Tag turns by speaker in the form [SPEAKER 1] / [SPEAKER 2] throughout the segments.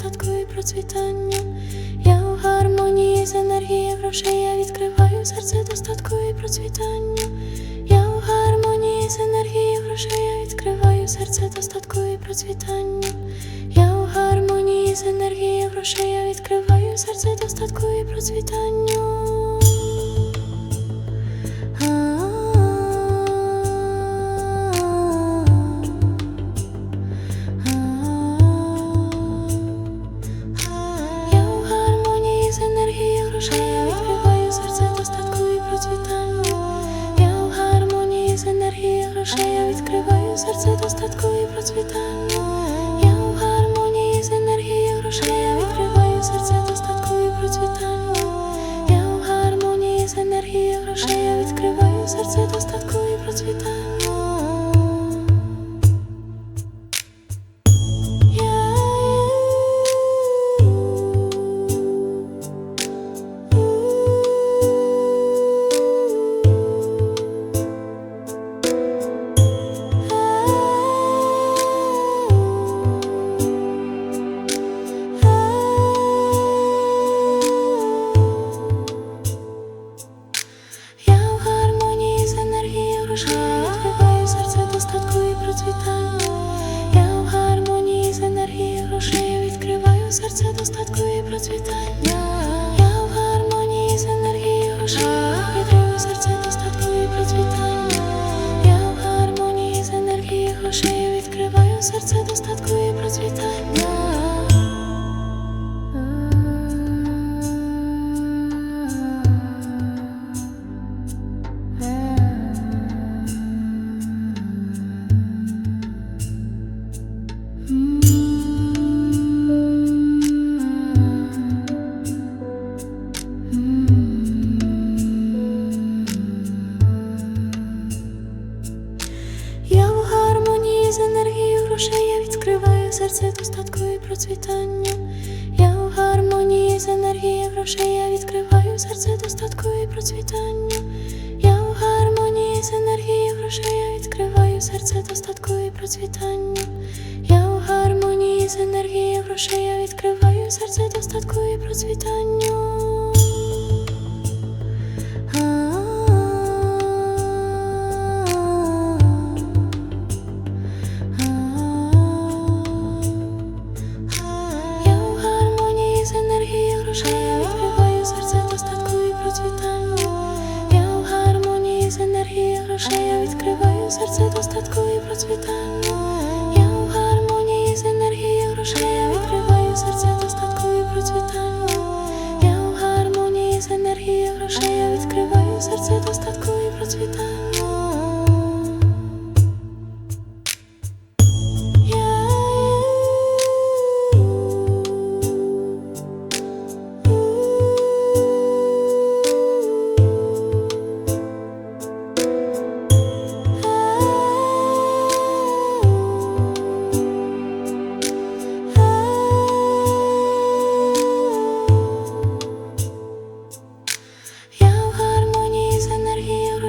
[SPEAKER 1] достатку і процвітання. Я у гармонії з енергією грошей. Я відкриваю серце достатку і процвітання. Я у гармонії з енергією грошей. Я відкриваю серце достатку і процвітання. Я у гармонії з енергією грошей. Я відкриваю серце достатку і процвітання. Грошей. Я відкриваю серце достатку і процвітання. Я у гармонії з енергією грошей. Я відкриваю серце відкриваю серце достатку і процвітання. Я в гармонії з енергією грошей. Відкриваю серце достатку і процвітання. Я в гармонії з грошей. Відкриваю серце достатку і процвітання. Відкриваю серце достатку і процвітання. Я в гармонії з енергією грошей. Я відкриваю серце достатку і процвітання. Я в гармонії з енергією грошей. Я відкриваю серце достатку і процвітання. Я в гармонії з енергією грошей. Я відкриваю серце достатку і процвітання. Грошей. Я відкриваю серце достатку і процвітання. Я у гармонії з енергією грошей. Я відкриваю серце достатку і процвітання.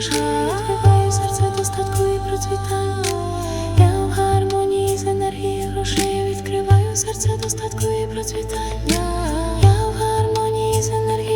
[SPEAKER 1] Відкриваю серце достатку і процвітання. Я в гармонії з енергією грошей. Відкриваю серце достатку і процвітання. Я в гармонії з енергією